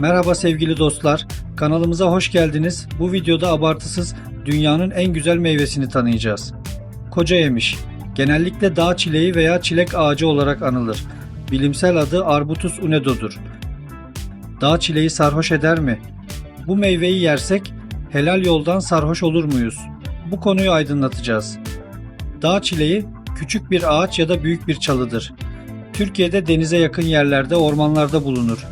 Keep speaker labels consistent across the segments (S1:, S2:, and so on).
S1: Merhaba sevgili dostlar, kanalımıza hoş geldiniz. Bu videoda abartısız dünyanın en güzel meyvesini tanıyacağız. Koca yemiş. Genellikle dağ çileği veya çilek ağacı olarak anılır. Bilimsel adı Arbutus unedo'dur. Dağ çileği sarhoş eder mi? Bu meyveyi yersek helal yoldan sarhoş olur muyuz? Bu konuyu aydınlatacağız. Dağ çileği küçük bir ağaç ya da büyük bir çalıdır. Türkiye'de denize yakın yerlerde, ormanlarda bulunur.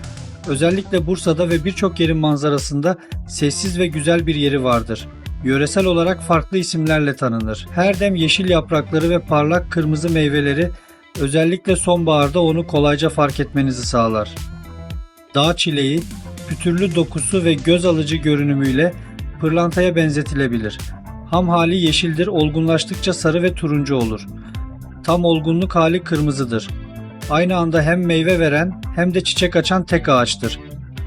S1: Özellikle Bursa'da ve birçok yerin manzarasında sessiz ve güzel bir yeri vardır. Yöresel olarak farklı isimlerle tanınır. Her dem yeşil yaprakları ve parlak kırmızı meyveleri özellikle sonbaharda onu kolayca fark etmenizi sağlar. Dağ çileği, pütürlü dokusu ve göz alıcı görünümüyle pırlantaya benzetilebilir. Ham hali yeşildir, olgunlaştıkça sarı ve turuncu olur. Tam olgunluk hali kırmızıdır. Aynı anda hem meyve veren hem de çiçek açan tek ağaçtır.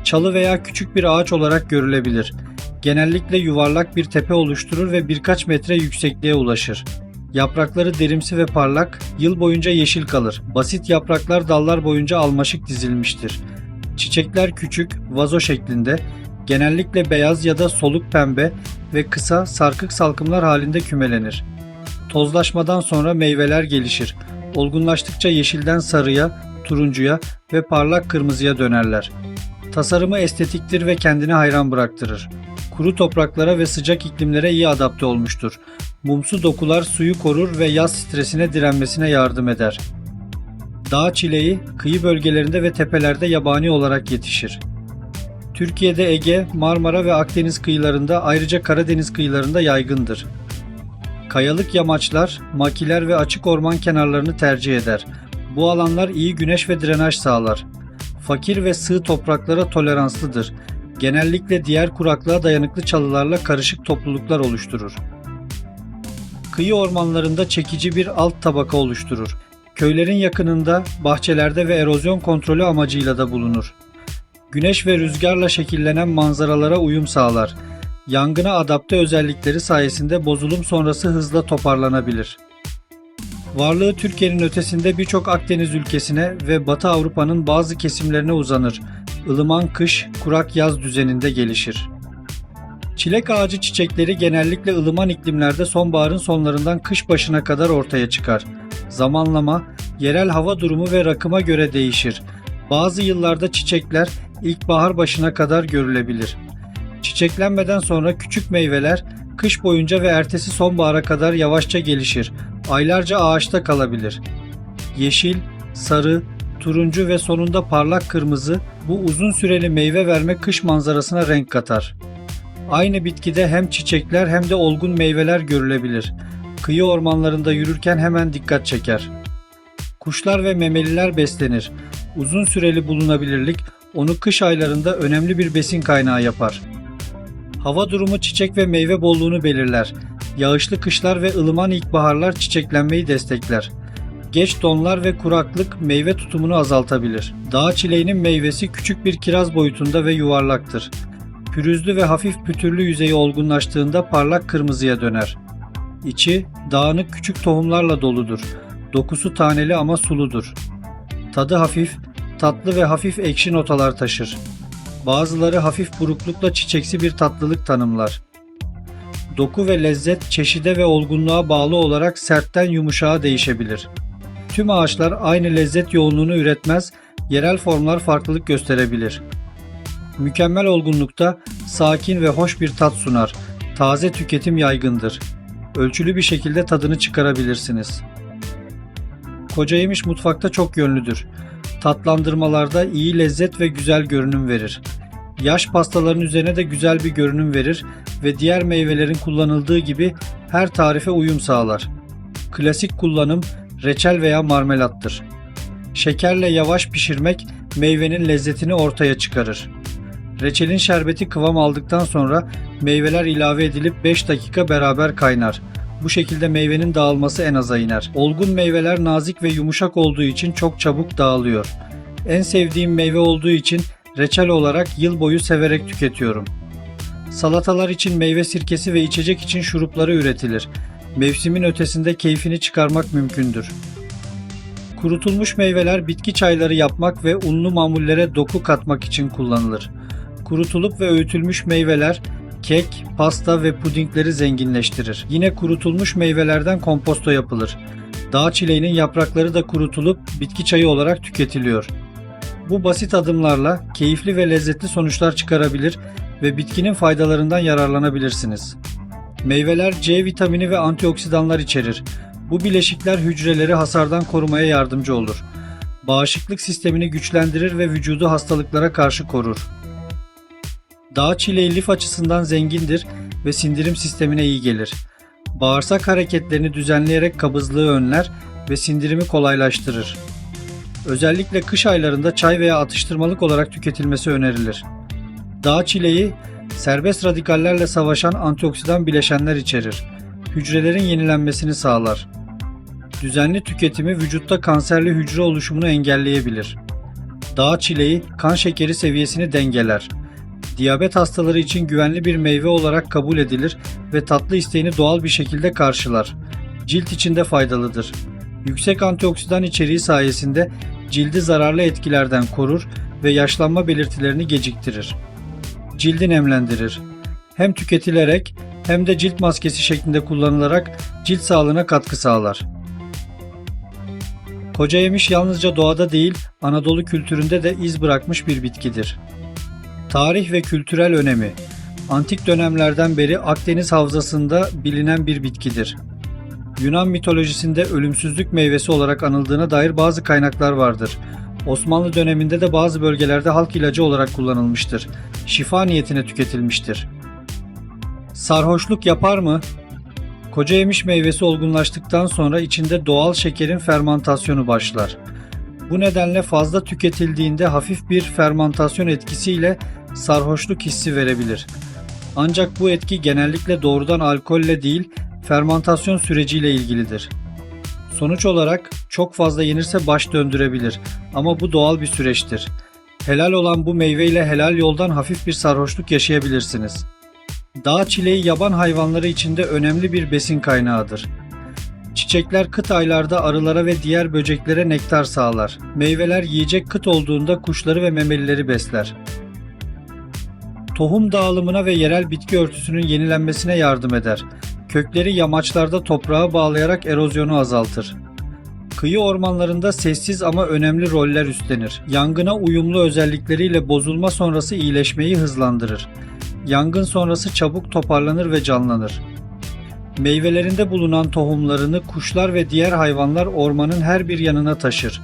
S1: Çalı veya küçük bir ağaç olarak görülebilir. Genellikle yuvarlak bir tepe oluşturur ve birkaç metre yüksekliğe ulaşır. Yaprakları derimsi ve parlak, yıl boyunca yeşil kalır. Basit yapraklar dallar boyunca almaşık dizilmiştir. Çiçekler küçük, vazo şeklinde, genellikle beyaz ya da soluk pembe ve kısa sarkık salkımlar halinde kümelenir. Tozlaşmadan sonra meyveler gelişir. Olgunlaştıkça yeşilden sarıya, turuncuya ve parlak kırmızıya dönerler. Tasarımı estetiktir ve kendini hayran bıraktırır. Kuru topraklara ve sıcak iklimlere iyi adapte olmuştur. Mumsu dokular suyu korur ve yaz stresine direnmesine yardım eder. Dağ çileği kıyı bölgelerinde ve tepelerde yabani olarak yetişir. Türkiye'de Ege, Marmara ve Akdeniz kıyılarında ayrıca Karadeniz kıyılarında yaygındır. Kayalık yamaçlar, makiler ve açık orman kenarlarını tercih eder. Bu alanlar iyi güneş ve drenaj sağlar. Fakir ve sığ topraklara toleranslıdır. Genellikle diğer kuraklığa dayanıklı çalılarla karışık topluluklar oluşturur. Kıyı ormanlarında çekici bir alt tabaka oluşturur. Köylerin yakınında, bahçelerde ve erozyon kontrolü amacıyla da bulunur. Güneş ve rüzgarla şekillenen manzaralara uyum sağlar. Yangına adapte özellikleri sayesinde bozulum sonrası hızla toparlanabilir. Varlığı Türkiye'nin ötesinde birçok Akdeniz ülkesine ve Batı Avrupa'nın bazı kesimlerine uzanır. Ilıman kış, kurak yaz düzeninde gelişir. Çilek ağacı çiçekleri genellikle ılıman iklimlerde sonbaharın sonlarından kış başına kadar ortaya çıkar. Zamanlama, yerel hava durumu ve rakıma göre değişir. Bazı yıllarda çiçekler ilkbahar başına kadar görülebilir. Çiçeklenmeden sonra küçük meyveler kış boyunca ve ertesi sonbahara kadar yavaşça gelişir. Aylarca ağaçta kalabilir. Yeşil, sarı, turuncu ve sonunda parlak kırmızı bu uzun süreli meyve verme kış manzarasına renk katar. Aynı bitkide hem çiçekler hem de olgun meyveler görülebilir. Kıyı ormanlarında yürürken hemen dikkat çeker. Kuşlar ve memeliler beslenir. Uzun süreli bulunabilirlik onu kış aylarında önemli bir besin kaynağı yapar. Hava durumu çiçek ve meyve bolluğunu belirler. Yağışlı kışlar ve ılıman ilkbaharlar çiçeklenmeyi destekler. Geç donlar ve kuraklık meyve tutumunu azaltabilir. Dağ çileğinin meyvesi küçük bir kiraz boyutunda ve yuvarlaktır. Pürüzlü ve hafif pütürlü yüzeyi olgunlaştığında parlak kırmızıya döner. İçi dağınık küçük tohumlarla doludur. Dokusu taneli ama suludur. Tadı hafif, tatlı ve hafif ekşi notalar taşır. Bazıları hafif buruklukla çiçeksi bir tatlılık tanımlar. Doku ve lezzet çeşide ve olgunluğa bağlı olarak sertten yumuşağa değişebilir. Tüm ağaçlar aynı lezzet yoğunluğunu üretmez, yerel formlar farklılık gösterebilir. Mükemmel olgunlukta sakin ve hoş bir tat sunar. Taze tüketim yaygındır. Ölçülü bir şekilde tadını çıkarabilirsiniz. Koca yemiş mutfakta çok yönlüdür. Tatlandırmalarda iyi lezzet ve güzel görünüm verir. Yaş pastaların üzerine de güzel bir görünüm verir ve diğer meyvelerin kullanıldığı gibi her tarife uyum sağlar. Klasik kullanım reçel veya marmelattır. Şekerle yavaş pişirmek meyvenin lezzetini ortaya çıkarır. Reçelin şerbeti kıvam aldıktan sonra meyveler ilave edilip 5 dakika beraber kaynar. Bu şekilde meyvenin dağılması en aza iner. Olgun meyveler nazik ve yumuşak olduğu için çok çabuk dağılıyor. En sevdiğim meyve olduğu için reçel olarak yıl boyu severek tüketiyorum. Salatalar için meyve sirkesi ve içecek için şurupları üretilir. Mevsimin ötesinde keyfini çıkarmak mümkündür. Kurutulmuş meyveler bitki çayları yapmak ve unlu mamullere doku katmak için kullanılır. Kurutulup ve öğütülmüş meyveler kek, pasta ve pudingleri zenginleştirir. Yine kurutulmuş meyvelerden komposto yapılır. Dağ çileğinin yaprakları da kurutulup bitki çayı olarak tüketiliyor. Bu basit adımlarla keyifli ve lezzetli sonuçlar çıkarabilir ve bitkinin faydalarından yararlanabilirsiniz. Meyveler C vitamini ve antioksidanlar içerir. Bu bileşikler hücreleri hasardan korumaya yardımcı olur. Bağışıklık sistemini güçlendirir ve vücudu hastalıklara karşı korur. Dağ çileği lif açısından zengindir ve sindirim sistemine iyi gelir. Bağırsak hareketlerini düzenleyerek kabızlığı önler ve sindirimi kolaylaştırır. Özellikle kış aylarında çay veya atıştırmalık olarak tüketilmesi önerilir. Dağ çileği serbest radikallerle savaşan antioksidan bileşenler içerir. Hücrelerin yenilenmesini sağlar. Düzenli tüketimi vücutta kanserli hücre oluşumunu engelleyebilir. Dağ çileği kan şekeri seviyesini dengeler. Diyabet hastaları için güvenli bir meyve olarak kabul edilir ve tatlı isteğini doğal bir şekilde karşılar. Cilt için de faydalıdır. Yüksek antioksidan içeriği sayesinde cildi zararlı etkilerden korur ve yaşlanma belirtilerini geciktirir. Cildi nemlendirir. Hem tüketilerek hem de cilt maskesi şeklinde kullanılarak cilt sağlığına katkı sağlar. Koca yemiş yalnızca doğada değil, Anadolu kültüründe de iz bırakmış bir bitkidir. Tarih ve kültürel önemi Antik dönemlerden beri Akdeniz havzasında bilinen bir bitkidir. Yunan mitolojisinde ölümsüzlük meyvesi olarak anıldığına dair bazı kaynaklar vardır. Osmanlı döneminde de bazı bölgelerde halk ilacı olarak kullanılmıştır. Şifa niyetine tüketilmiştir. Sarhoşluk yapar mı? Koca yemiş meyvesi olgunlaştıktan sonra içinde doğal şekerin fermantasyonu başlar. Bu nedenle fazla tüketildiğinde hafif bir fermantasyon etkisiyle sarhoşluk hissi verebilir. Ancak bu etki genellikle doğrudan alkolle değil, fermantasyon süreciyle ilgilidir. Sonuç olarak çok fazla yenirse baş döndürebilir ama bu doğal bir süreçtir. Helal olan bu meyveyle helal yoldan hafif bir sarhoşluk yaşayabilirsiniz. Dağ çileği yaban hayvanları içinde önemli bir besin kaynağıdır. Çiçekler kıt aylarda arılara ve diğer böceklere nektar sağlar. Meyveler yiyecek kıt olduğunda kuşları ve memelileri besler. Tohum dağılımına ve yerel bitki örtüsünün yenilenmesine yardım eder. Kökleri yamaçlarda toprağa bağlayarak erozyonu azaltır. Kıyı ormanlarında sessiz ama önemli roller üstlenir. Yangına uyumlu özellikleriyle bozulma sonrası iyileşmeyi hızlandırır. Yangın sonrası çabuk toparlanır ve canlanır. Meyvelerinde bulunan tohumlarını kuşlar ve diğer hayvanlar ormanın her bir yanına taşır.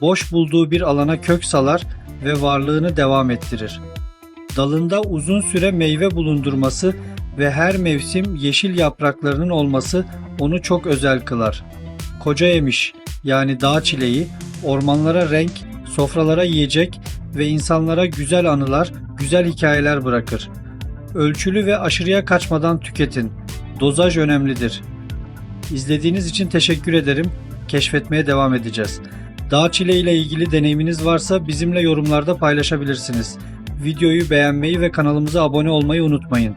S1: Boş bulduğu bir alana kök salar ve varlığını devam ettirir. Dalında uzun süre meyve bulundurması ve her mevsim yeşil yapraklarının olması onu çok özel kılar. Koca yemiş yani dağ çileği ormanlara renk, sofralara yiyecek ve insanlara güzel anılar, güzel hikayeler bırakır. Ölçülü ve aşırıya kaçmadan tüketin. Dozaj önemlidir. İzlediğiniz için teşekkür ederim. Keşfetmeye devam edeceğiz. Dağ çileği ile ilgili deneyiminiz varsa bizimle yorumlarda paylaşabilirsiniz. Videoyu beğenmeyi ve kanalımıza abone olmayı unutmayın.